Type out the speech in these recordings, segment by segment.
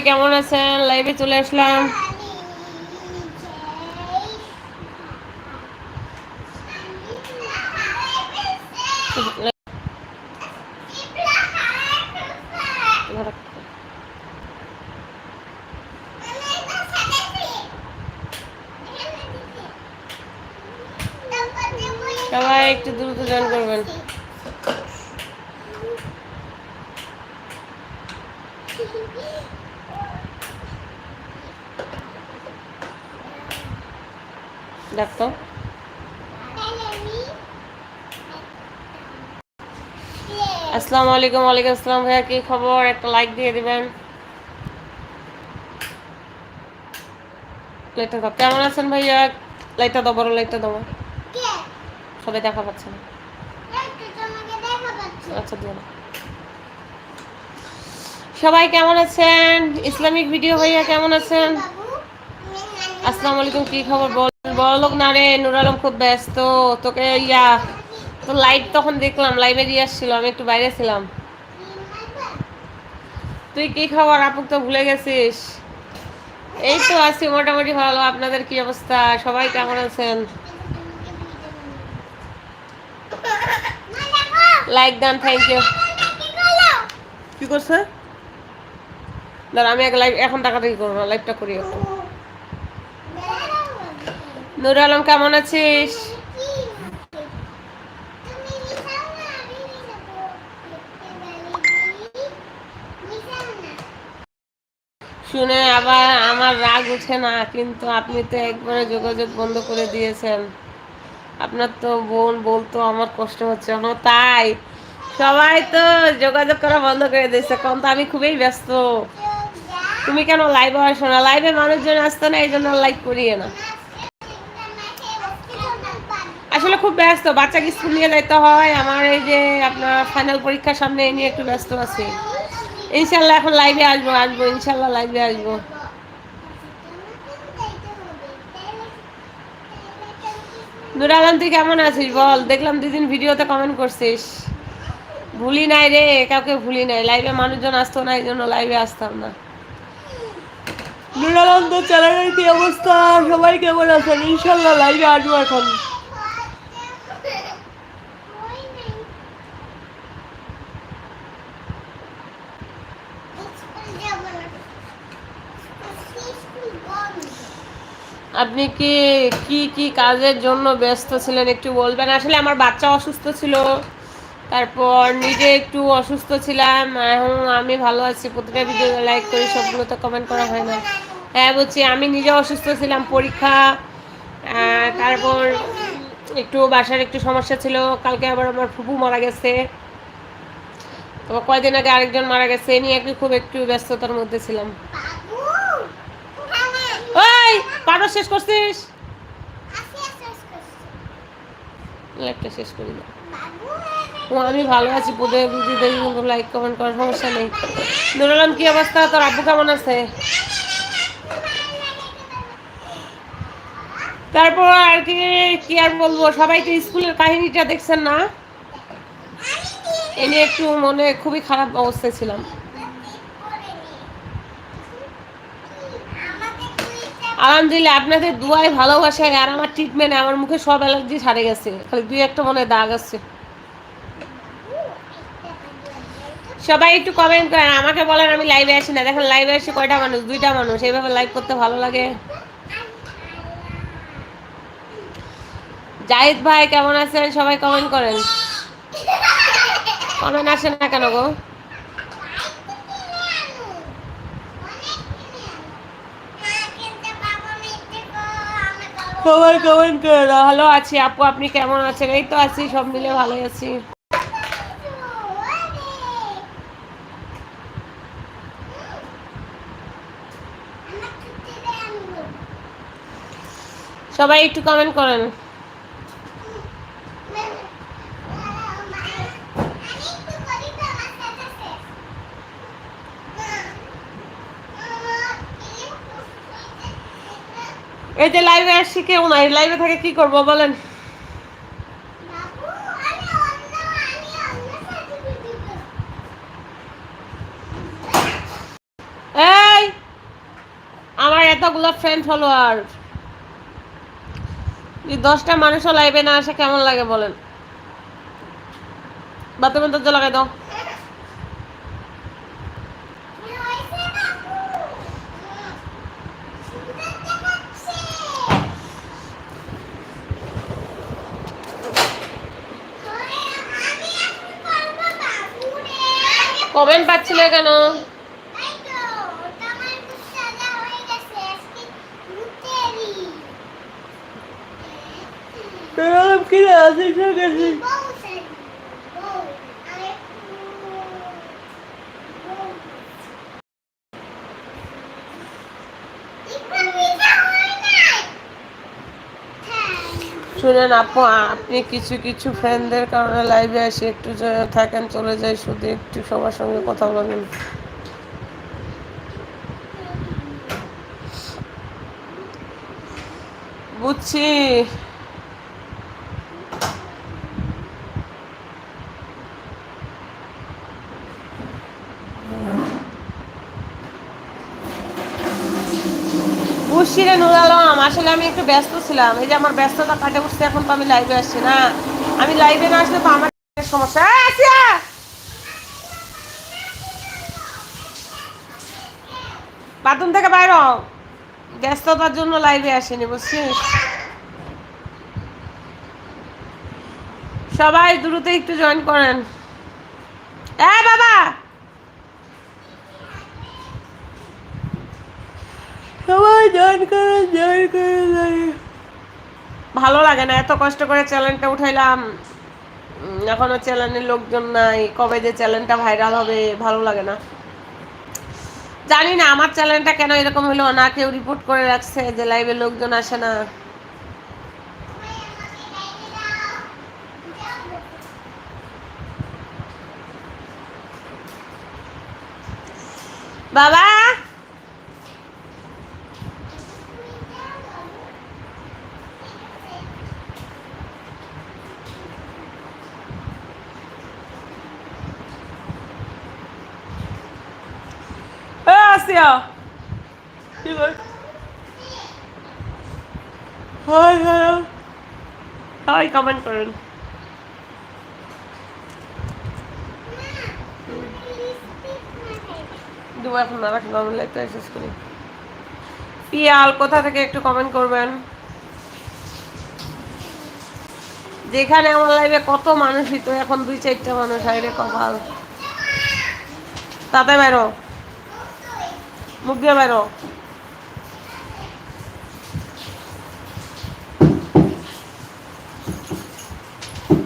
কেমন আছেন? লাইভে চলে আসলাম। সবাই একটু দ্রুত জয়েন করবেন। ডাক্তার আসসালামু আলাইকুম ওয়ালাইকুম আসসালাম ভাইয়া, কি খবর? একটা লাইক দিয়ে দিবেন। লাইটটা দাও। কেমন আছেন ভাইয়া? লাইটটা দাও, বড় লাইটটা দাও। সবাই দেখা পাচ্ছে না। আচ্ছা সবাই কেমন আছেন? ইসলামিক ভিডিও ভাইয়া, কেমন আছেন? আসসালামু আলাইকুম কি খবর? বল বড় লোক না রে নুর আলম খুব ব্যস্ত। তোকে ইয়া তো লাইট তখন দেখলাম লাইভে দিয়ে আসছিল আমি একটু বাইরে ছিলাম। তুই কি খবর? আপুক তো ভুলে গেছিস। এই তো আছি মোটামুটি ভালো। আপনাদের কি অবস্থা? সবাই কেমন আছেন? লাইক দান থ্যাংক ইউ কি করছে? দাঁড়া আমি এক লাইভ এখন টাকা থেকে করব লাইভটা করি এখন। নুর আলম, কেমন আছিস? শুনে আবার আমার রাগ উঠে না, কিন্তু আপনি তো একবারে যোগাযোগ বন্ধ করে দিয়েছেন। আপনার তো বোন বলতো আমার কষ্ট হচ্ছে। না তাই, সবাই তো যোগাযোগ করা বন্ধ করে দিয়েছে। কারণ তো আমি খুবই ব্যস্ত। তুমি কেন লাইভে আসো না লাইভে মানুষজন আসতো না, এই জন্য লাইভ করিয়ে না। আসলে খুব ব্যস্ত, বাচ্চাকে স্কুল নিয়ে যেতে হয়, আমার এই যে আপনার ফাইনাল পরীক্ষার সামনে নিয়ে একটু ব্যস্ত আছি। ইনশাল্লাহ এখন লাইভে আসব আসব ইনশাল্লাহ লাইভে আসব। নুর তুই কেমন আছিস বল? দেখলাম দুদিন ভিডিওতে কমেন্ট করছিস। ভুলি নাই রে, কাউকে ভুলি নাই। লাইভে মানুষজন আসতো না, এই জন্য লাইভে আসতাম না। নুর আলম তো চ্যানেলের কি অবস্থা? সবাই কেমন আছেন? ইনশাল্লাহ লাইভে আসব এখন। আপনি কি কি কি কাজের জন্য ব্যস্ত ছিলেন একটু বলবেন? আসলে আমার বাচ্চা অসুস্থ ছিল। তারপর নিজে একটু অসুস্থ ছিলাম। এখন আমি ভালো আছি। প্রতিটা ভিডিও লাইক করি সবগুলো তো কমেন্ট করা হয় না। হ্যাঁ বলছি, আমি নিজে অসুস্থ ছিলাম, পরীক্ষা তারপর একটু বাসার একটু সমস্যা ছিল। কালকে আবার আমার ফুপু মারা গেছে। তো কয়দিন আগে আরেকজন মারা গেছে। এ নিয়ে একটু খুব একটু ব্যস্ততার মধ্যে ছিলাম। ওই পারো শেষ করছিস? লাইভটা শেষ করি না। ও আমি ভালো আছি বুঝি দেখি লাইক কমেন্ট করার সমস্যা নেই। নুর আলম কি অবস্থা? তোর আব্বু কেমন আছে? তারপর আর কি কি আর বলব? সবাই তো স্কুলের কাহিনীটা দেখছেন না? এ নিয়ে একটু মনে খুবই খারাপ অবস্থায় ছিলাম। আলহামদুলিল্লাহ, আপনাদের দুয়ায় ভালোবাসায় আর আমার ট্রিটমেন্টে আমার মুখে সব অ্যালার্জি সারে গেছে। খালি দুই একটা মনে দাগ আছে। সবাই একটু কমেন্ট করেন, আমাকে বলেন আমি লাইভে আসি না। দেখেন লাইভে আসি কয়টা মানুষ? দুইটা মানুষ। এইভাবে লাইভ করতে ভালো লাগে। জাহিদ ভাই, কেমন আছেন? সবাই কমেন্ট করেন। কমেন্ট আসেন না কেন গো? সবাই কমেন্ট করে। দাও ভালো আছি আপু, আপনি কেমন আছেন? এই তো আছি, সব মিলে ভালোই আছি। সবাই একটু কমেন্ট করেন। এই যে লাইভে আসছি কেউ নাই লাইভে থাকে কি করব বলেন? এই, আমার এতগুলো ফ্রেন্ড ফলোয়ার দশটা মানুষও লাইভে না আসে, কেমন লাগে বলেন? বাথরুমের দরজা লাগাই দাও। কমেন্ট পাচ্ছি না কেন কি আছে শুনেন আপু, আপনি কিছু কিছু ফ্রেন্ডদের কারণে লাইভে আসি, একটু থাকেন, চলে যাই, শুধু একটু সবার সঙ্গে কথা বলেন। বুঝছি বুঝছি রে নুর আলম আসলে আমি একটু ব্যস্ত ছিলাম। এই যে আমার ব্যস্ততা কাটে উঠছে, এখন তো আমি লাইভে আসছি না। আমি লাইভে না আসলে তো আমার সমস্যা। আসিয়া! বাথরুম থেকে বাইর ব্যস্ততার জন্য লাইভে আসেনি, বুঝছিস? সবাই দ্রুত একটু জয়েন করেন। এ, বাবা সবাই জয়েন করেন জয়েন করেন ভালো লাগে না, এত কষ্ট করে চ্যানেলটা উঠাইলাম। এখনও চ্যানেলের লোকজন নাই, কবে যে চ্যানেলটা ভাইরাল হবে, ভালো লাগে না। জানি না, আমার চ্যানেলটা কেন এরকম হলো, না কেউ রিপোর্ট করে রাখছে যে লাইভে লোকজন আসে না। বাবা! কর হাই হ্যালো হাই কমেন্ট করেন। দেবো এখন না শেষ করি। পিয়াল, কোথা থেকে একটু কমেন্ট করবেন? যেখানে আমার লাইভে কত মানুষই তো এখন দুই চারটা মানুষ আইরে কপাল। তাতে বেরো মুখ দিয়ে বেরো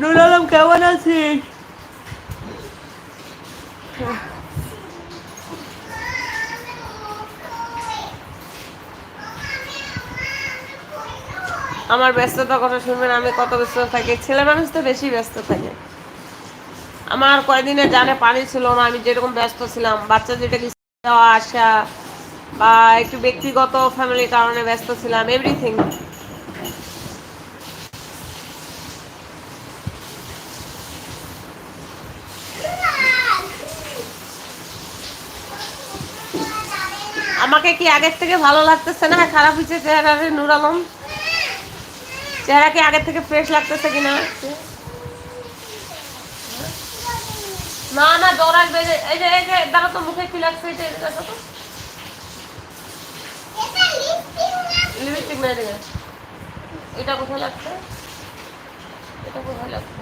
নুর আলম, কেমন আছিস? আমার ব্যস্ততা কথা শুনবেন, আমি কত ব্যস্ত থাকি? ছেলে মানুষ তো বেশি ব্যস্ত থাকে। আমার কয়দিনে জানে পানি ছিল না, আমি যেরকম ব্যস্ত ছিলাম, বাচ্চা যেটা আসা বা একটু ব্যক্তিগত ফ্যামিলির কারণে ব্যস্ত ছিলাম এভরিথিং আমাকে কি আগের থেকে ভালো লাগতেছে না? খারাপ হয়েছে চেহারা নূর আলম? চেহারা কি আগের থেকে ফ্রেশ লাগতেছে কিনা? না না আসবে। এই যে- এই যে দেখো তো, মুখে কি লাগছে যে, দেখো তো। লিপস্টিক দেখে এটা কোথায় লাগছে? এটা কোথায় লাগছে?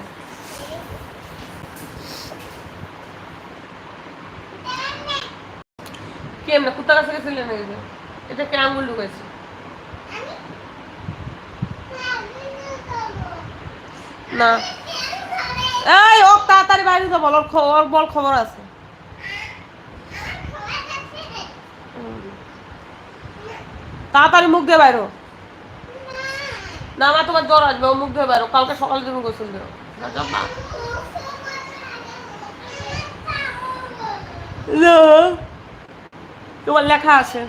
কি এমনি কুত্তা কাছে গেছিলে নাকি? এটা কে ঢুকেছে না। এই ও তাড়াতাড়ি বাইরে বল ওর বল খবর আছে। তাড়াতাড়ি মুখ দিয়ে বাইরো। না আমার তোমার জ্বর আসবে, ও মুখ দিয়ে বাইরো। কালকে সকালে তুমি গোসল দেবো না না। না তোমার লেখা আছে।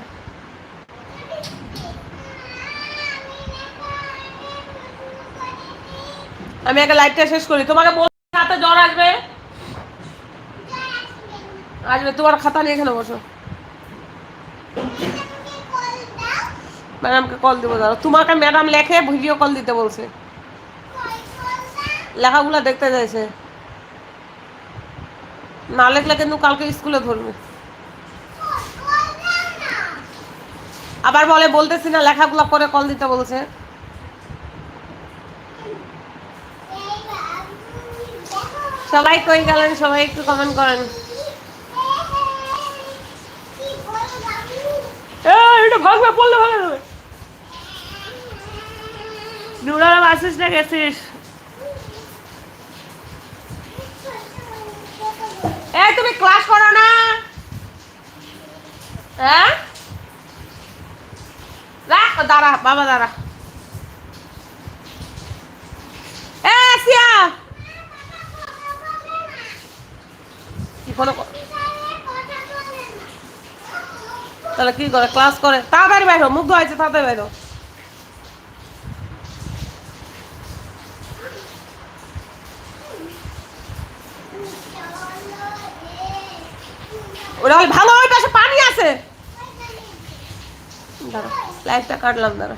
আমি একটা লাইটটা শেষ করি। তোমাকে বল রাতে জ্বর আসবে? আসবে, তোমার খাতা নিয়ে এখানে বসো। ম্যাডামকে কল দিব দাঁড়াও। তোমাকে ম্যাডাম লেখে ভিডিও কল দিতে বলছে। লেখাগুলো দেখতে চাইছে। না লেখলে কিন্তু কালকে স্কুলে ধরবে। আবার বলে বলতেছি না লেখাগুলো করে কল দিতে বলছে। সবাই কই গেলেন? সবাই একটু কমেন্ট করেন। এই, এটা ভাগবে পড়লে ভালো এই তুমি ক্লাস করো না। হ্যাঁ দাঁড়া, বাবা, দাঁড়া। এ সিয়া কি ফলো তাহলে কি করে? ক্লাস করে। তাড়াতাড়ি বাইরো মুখ ধোয়াইছে তাড়াতাড়ি বাইরো ওরা ওই ভালো ওই পাশে পানি আছে। দাঁড়া লাইটটা কাটলাম দাঁড়া।